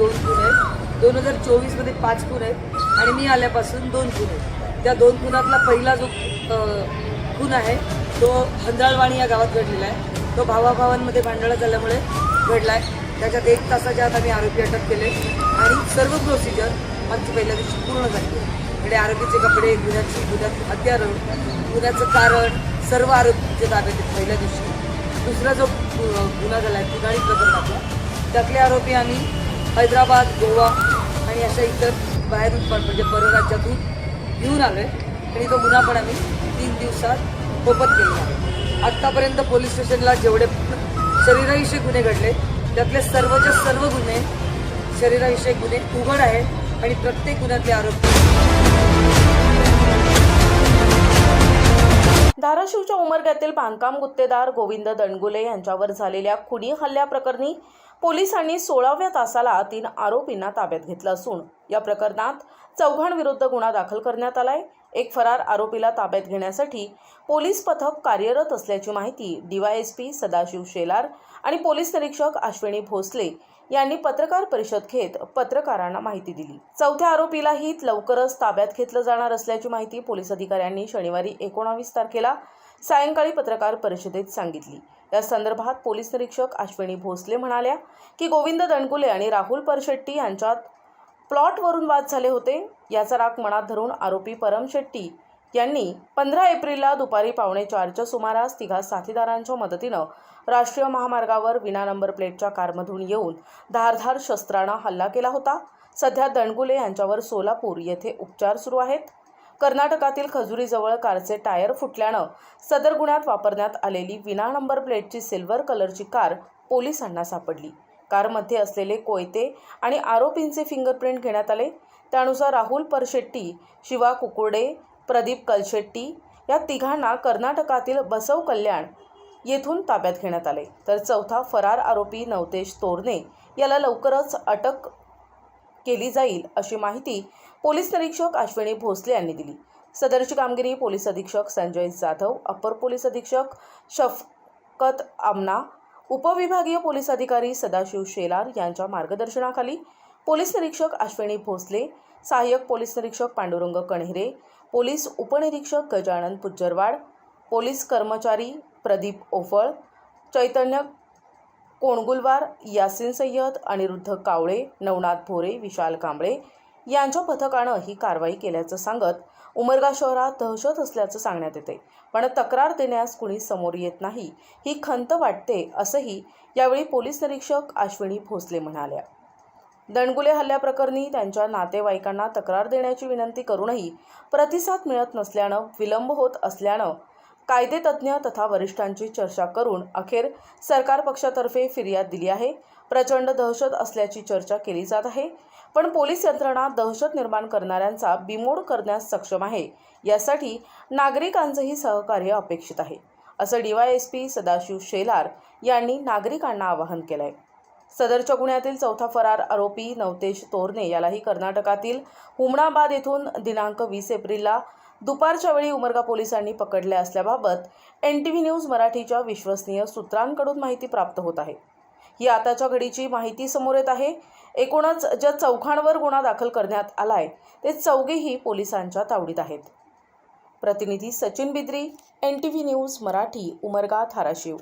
दोन गुण आहेत. दोन हजार चोवीसमध्ये पाच खून आहेत आणि मी आल्यापासून दोन खून आहेत. त्या दोन खुनातला पहिला जो खून आहे तो हंदाळवाणी या गावात घडलेला आहे. तो भावाभावांमध्ये भांडणं झाल्यामुळे घडला आहे. त्याच्यात एक तासाच्या आत आम्ही आरोपी अटक केले आणि सर्व प्रोसिजर आमची पहिल्या दिवशी पूर्ण झाली आहे. म्हणजे आरोपीचे कपडे गुन्ह्याची गुन्ह्यात हत्यारं गुन्ह्याचं कारण सर्व आरोपीचे ताब्यात आहेत पहिल्या दिवशी. दुसरा जो गुन्हा झाला आहे गुन्हाळी प्रकरणातला त्यातले आरोपी आम्ही हैदराबाद गोवा आणि अशा इतर बाहेरून पण म्हणजे परराज्यातून घेऊन आलो आहे आणि तो गुन्हा पण आम्ही तीन दिवसात मोफत केलेला आहे. आत्तापर्यंत पोलीस स्टेशनला जेवढे शरीराविषयी गुन्हे घडले त्यातले सर्वच्या सर्व गुन्हे शरीराविषयी गुन्हे उघड आहेत आणि प्रत्येक गुन्ह्यातले आरोपी धाराशिवच्या उमरग्यातील बांधकाम गुत्तेदार गोविंद दणगुले यांच्यावर झालेल्या खुनी हल्ल्याप्रकरणी पोलिसांनी सोळाव्या तासाला तीन आरोपींना ताब्यात घेतलं असून या प्रकरणात चौघांविरुद्ध गुन्हा दाखल करण्यात आलाय. एक फरार आरोपीला ताब्यात घेण्यासाठी पोलीस पथक कार्यरत असल्याची माहिती डीवायएसपी सदाशिव शेलार आणि पोलीस निरीक्षक अश्विनी भोसले यांनी पत्रकार परिषद घेत पत्रकारांना माहिती दिली. चौथ्या आरोपीलाही लवकरच ताब्यात घेतलं जाणार असल्याची माहिती पोलीस अधिकाऱ्यांनी शनिवारी एकोणावीस तारखेला सायंकाळी पत्रकार परिषदेत सांगितली. या संदर्भात पोलीस निरीक्षक अश्विनी भोसले म्हणाल्या की गोविंद दणकुले आणि राहुल परशेट्टी यांच्यात प्लॉटवरून वाद झाले होते. याचा राग मनात धरून आरोपी परम शेट्टी यांनी पंधरा एप्रिलला दुपारी पावणे चारच्या सुमारास तिघा साथीदारांच्या मदतीनं राष्ट्रीय महामार्गावर विना नंबर प्लेटच्या कारमधून येऊन धारधार शस्त्रानं हल्ला केला होता. सध्या दणगुले यांच्यावर सोलापूर येथे उपचार सुरू आहेत. कर्नाटकातील खजुरीजवळ कारचे टायर फुटल्यानं सदर गुन्ह्यात वापरण्यात आलेली विना नंबर प्लेटची सिल्वर कलरची कार पोलिसांना सापडली. कारमध्ये असलेले कोयते आणि आरोपींचे फिंगरप्रिंट घेण्यात आले. त्यानुसार राहुल परशेट्टी शिवा कुकुर्डे प्रदीप कलशेट्टी या तिघांना कर्नाटकातील बसव कल्याण येथून ताब्यात घेण्यात आले. तर चौथा फरार आरोपी नवतेश तोरणे याला लवकरच अटक केली जाईल अशी माहिती पोलीस निरीक्षक अश्विनी भोसले यांनी दिली. सदरची कामगिरी पोलीस अधीक्षक संजय जाधव अप्पर पोलीस अधीक्षक शफकत आमना उपविभागीय पोलीस अधिकारी सदाशिव शेलार यांच्या मार्गदर्शनाखाली पोलीस निरीक्षक अश्विनी भोसले सहाय्यक पोलीस निरीक्षक पांडुरंग कण्हेरे पोलीस उपनिरीक्षक गजानन पुज्जरवाड पोलीस कर्मचारी प्रदीप ओफळ चैतन्य कोणगुलवार यासिन सय्यद अनिरुद्ध कावळे नवनाथ भोरे विशाल कांबळे यांच्या पथकानं ही कारवाई केल्याचं सांगत उमरगा शहरात दहशत असल्याचं सांगण्यात येते पण तक्रार देण्यास कुणी समोर येत नाही ही खंत वाटते असंही यावेळी पोलीस निरीक्षक अश्विनी भोसले म्हणाल्या. दणगुले हल्ल्याप्रकरणी त्यांच्या नातेवाईकांना तक्रार देण्याची विनंती करूनही प्रतिसाद मिळत नसल्यानं विलंब होत असल्यानं कायदेतज्ञ तथा वरिष्ठांची चर्चा करून अखेर सरकार पक्षातर्फे फिर्याद दिली आहे. प्रचंड दहशत असल्याची चर्चा केली जात आहे. पण पोलीस यंत्रणा दहशत निर्माण करणाऱ्यांचा बिमोड करण्यास सक्षम आहे. यासाठी नागरिकांचंही सहकार्य अपेक्षित आहे. असं डीवायएसपी सदाशिव शेलार यांनी नागरिकांना आवाहन केलं आहे सदरच्या गुन्ह्यातील चौथा फरार आरोपी नवतेश तोरणे यालाही कर्नाटकातील हुमणाबाद येथून दिनांक वीस एप्रिलला दुपारच्या वेळी उमरगा पोलिसांनी पकडले असल्याबाबत एन टी व्ही न्यूज मराठीच्या विश्वसनीय सूत्रांकडून माहिती प्राप्त होत आहे. ही आताच्या घडीची माहिती समोर येत आहे. एकूणच ज्या चौघांवर गुन्हा दाखल करण्यात आलाय ते चौघेही पोलिसांच्या तावडीत आहेत. प्रतिनिधी Sachin Bidri N T V news Marathi Umarga Dharashiv.